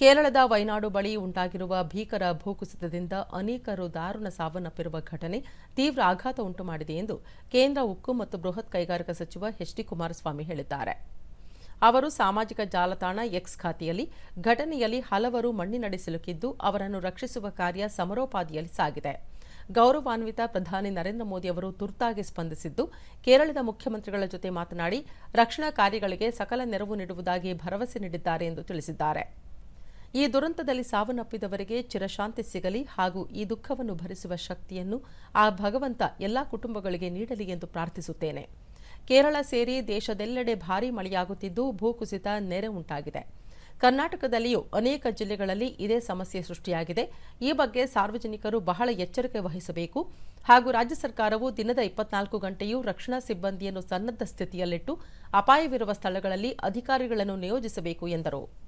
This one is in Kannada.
ಕೇರಳದ ವೈನಾಡು ಬಳಿ ಉಂಟಾಗಿರುವ ಭೀಕರ ಭೂಕುಸಿತದಿಂದ ಅನೇಕರು ದಾರುಣ ಸಾವನ್ನಪ್ಪಿರುವ ಘಟನೆ ತೀವ್ರ ಆಘಾತ ಉಂಟು ಮಾಡಿದೆ ಎಂದು ಕೇಂದ್ರ ಉಕ್ಕು ಮತ್ತು ಬೃಹತ್ ಕೈಗಾರಿಕಾ ಸಚಿವ ಎಚ್ ಡಿ ಕುಮಾರಸ್ವಾಮಿ ಹೇಳಿದ್ದಾರೆ. ಅವರು ಸಾಮಾಜಿಕ ಜಾಲತಾಣ ಎಕ್ಸ್ ಖಾತೆಯಲ್ಲಿ, ಘಟನೆಯಲ್ಲಿ ಹಲವರು ಮಣ್ಣಿನಡಿ ಸಿಲುಕಿದ್ದು ಅವರನ್ನು ರಕ್ಷಿಸುವ ಕಾರ್ಯ ಸಮರೋಪಾದಿಯಲ್ಲಿ ಸಾಗಿದೆ. ಗೌರವಾನ್ವಿತ ಪ್ರಧಾನಿ ನರೇಂದ್ರ ಮೋದಿ ಅವರು ತುರ್ತಾಗಿ ಸ್ಪಂದಿಸಿದ್ದು, ಕೇರಳದ ಮುಖ್ಯಮಂತ್ರಿಗಳ ಜೊತೆ ಮಾತನಾಡಿ, ರಕ್ಷಣಾ ಕಾರ್ಯಗಳಿಗೆ ಸಕಲ ನೆರವು ನೀಡುವುದಾಗಿ ಭರವಸೆ ನೀಡಿದ್ದಾರೆ ಎಂದು ತಿಳಿಸಿದ್ದಾರೆ. ಈ ದುರಂತದಲ್ಲಿ ಸಾವನ್ನಪ್ಪಿದವರಿಗೆ ಚಿರಶಾಂತಿ ಸಿಗಲಿ ಹಾಗೂ ಈ ದುಃಖವನ್ನು ಭರಿಸುವ ಶಕ್ತಿಯನ್ನು ಆ ಭಗವಂತ ಎಲ್ಲಾ ಕುಟುಂಬಗಳಿಗೆ ನೀಡಲಿ ಎಂದು ಪ್ರಾರ್ಥಿಸುತ್ತೇನೆ. ಕೇರಳ ಸೇರಿ ದೇಶದೆಲ್ಲೆಡೆ ಭಾರೀ ಮಳೆಯಾಗುತ್ತಿದ್ದು ಭೂಕುಸಿತ ನೆರೆ ಉಂಟಾಗಿದೆ. ಕರ್ನಾಟಕದಲ್ಲಿಯೂ ಅನೇಕ ಜಿಲ್ಲೆಗಳಲ್ಲಿ ಇದೇ ಸಮಸ್ಯೆ ಸೃಷ್ಟಿಯಾಗಿದೆ. ಈ ಬಗ್ಗೆ ಸಾರ್ವಜನಿಕರು ಬಹಳ ಎಚ್ಚರಿಕೆ ವಹಿಸಬೇಕು. ಹಾಗೂ ರಾಜ್ಯ ಸರ್ಕಾರವು ದಿನದ ಇಪ್ಪತ್ನಾಲ್ಕು ಗಂಟೆಯೂ ರಕ್ಷಣಾ ಸಿಬ್ಬಂದಿಯನ್ನು ಸನ್ನದ್ಧ ಸ್ಥಿತಿಯಲ್ಲಿಟ್ಟು ಅಪಾಯವಿರುವ ಸ್ಥಳಗಳಲ್ಲಿ ಅಧಿಕಾರಿಗಳನ್ನು ನಿಯೋಜಿಸಬೇಕು ಎಂದರು.